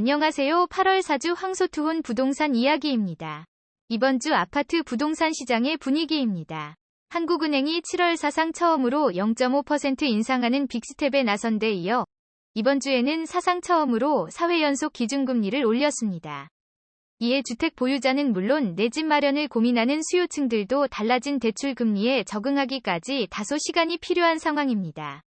안녕하세요. 8월 4주 황소투혼 부동산 이야기입니다. 이번 주 아파트 부동산 시장의 분위기입니다. 한국은행이 7월 사상 처음으로 0.5% 인상하는 빅스텝에 나선 데 이어 이번 주에는 사상 처음으로 4회 연속 기준금리를 올렸습니다. 이에 주택 보유자는 물론 내 집 마련을 고민하는 수요층들도 달라진 대출 금리에 적응하기까지 다소 시간이 필요한 상황입니다.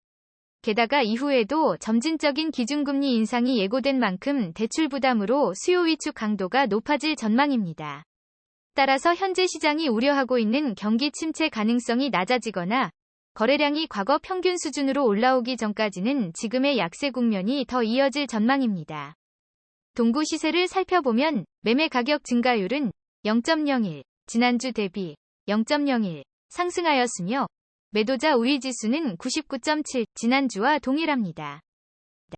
게다가 이후에도 점진적인 기준금리 인상이 예고된 만큼 대출 부담으로 수요 위축 강도가 높아질 전망입니다. 따라서 현재 시장이 우려하고 있는 경기 침체 가능성이 낮아지거나 거래량이 과거 평균 수준으로 올라오기 전까지는 지금의 약세 국면이 더 이어질 전망입니다. 동구 시세를 살펴보면 매매 가격 증가율은 0.01, 지난주 대비 0.01 상승하였으며 매도자 우위 지수는 99.7, 지난주와 동일합니다.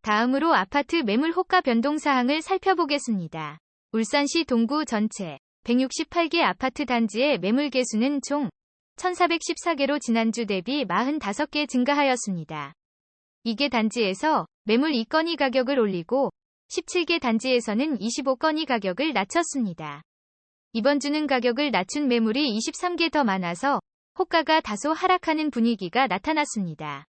다음으로 아파트 매물 호가 변동 사항을 살펴보겠습니다. 울산시 동구 전체 168개 아파트 단지의 매물 개수는 총 1414개로 지난주 대비 45개 증가하였습니다. 이게 단지에서 매물 2건이 가격을 올리고 17개 단지에서는 25건이 가격을 낮췄습니다. 이번 주는 가격을 낮춘 매물이 23개 더 많아서 호가가 다소 하락하는 분위기가 나타났습니다.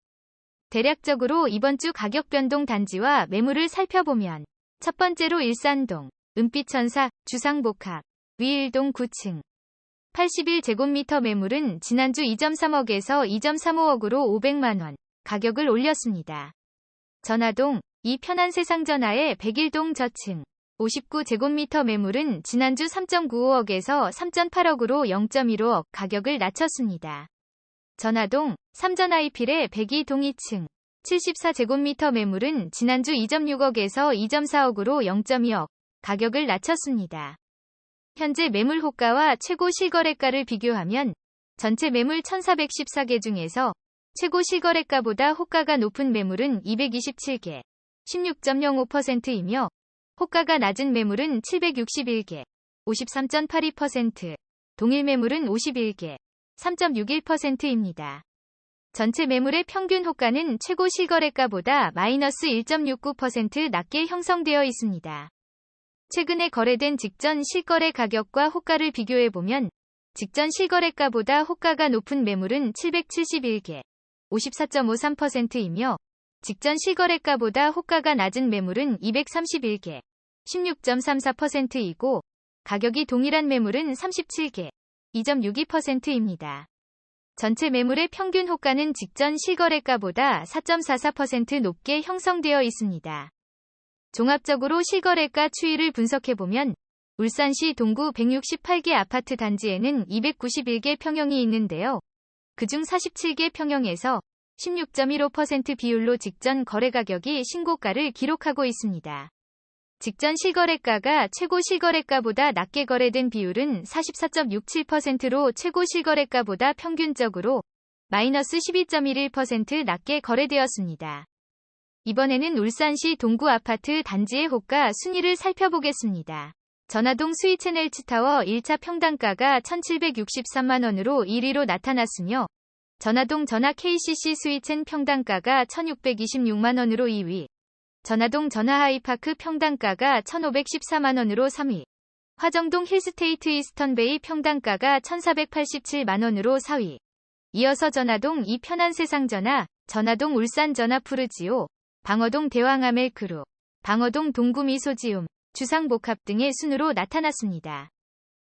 대략적으로 이번 주 가격 변동 단지와 매물을 살펴보면 첫 번째로 일산동, 은빛천사, 주상복합, 위일동 9층. 81제곱미터 매물은 지난주 2.3억에서 2.35억으로 500만원 가격을 올렸습니다. 전화동, 이 편한 세상 전화의 101동 저층. 59제곱미터 매물은 지난주 3.95억에서 3.8억으로 0.15억 가격을 낮췄습니다. 전화동, 삼전아이필의 102동 2층. 74제곱미터 매물은 지난주 2.6억에서 2.4억으로 0.2억 가격을 낮췄습니다. 현재 매물 호가와 최고 실거래가를 비교하면 전체 매물 1414개 중에서 최고 실거래가보다 호가가 높은 매물은 227개, 16.05%이며 호가가 낮은 매물은 761개, 53.82%, 동일 매물은 51개, 3.61%입니다. 전체 매물의 평균 호가는 최고 실거래가보다 마이너스 1.69% 낮게 형성되어 있습니다. 최근에 거래된 직전 실거래 가격과 호가를 비교해보면 직전 실거래가보다 호가가 높은 매물은 771개, 54.53%이며 직전 실거래가보다 호가가 낮은 매물은 231개, 16.34%이고 가격이 동일한 매물은 37개, 2.62%입니다. 전체 매물의 평균 호가는 직전 실거래가보다 4.44% 높게 형성되어 있습니다. 종합적으로 실거래가 추이를 분석해보면 울산시 동구 168개 아파트 단지에는 291개 평형이 있는데요. 그중 47개 평형에서 16.15% 비율로 직전 거래 가격이 신고가를 기록하고 있습니다. 직전 실거래가가 최고 실거래가보다 낮게 거래된 비율은 44.67%로 최고 실거래가보다 평균적으로 마이너스 12.11% 낮게 거래되었습니다. 이번에는 울산시 동구 아파트 단지의 호가 순위를 살펴보겠습니다. 전화동 스위채널 치타워 1차 평당가가 1763만원으로 1위로 나타났으며 전화동 전화 KCC 스위첸 평당가가 1626만원으로 2위, 전화동 전화 하이파크 평당가가 1514만원으로 3위, 화정동 힐스테이트 이스턴베이 평당가가 1487만원으로 4위, 이어서 전화동 이 편한 세상 전화, 전화동 울산 전화 푸르지오, 방어동 대왕 아멜크루, 방어동 동구미소지움, 주상복합 등의 순으로 나타났습니다.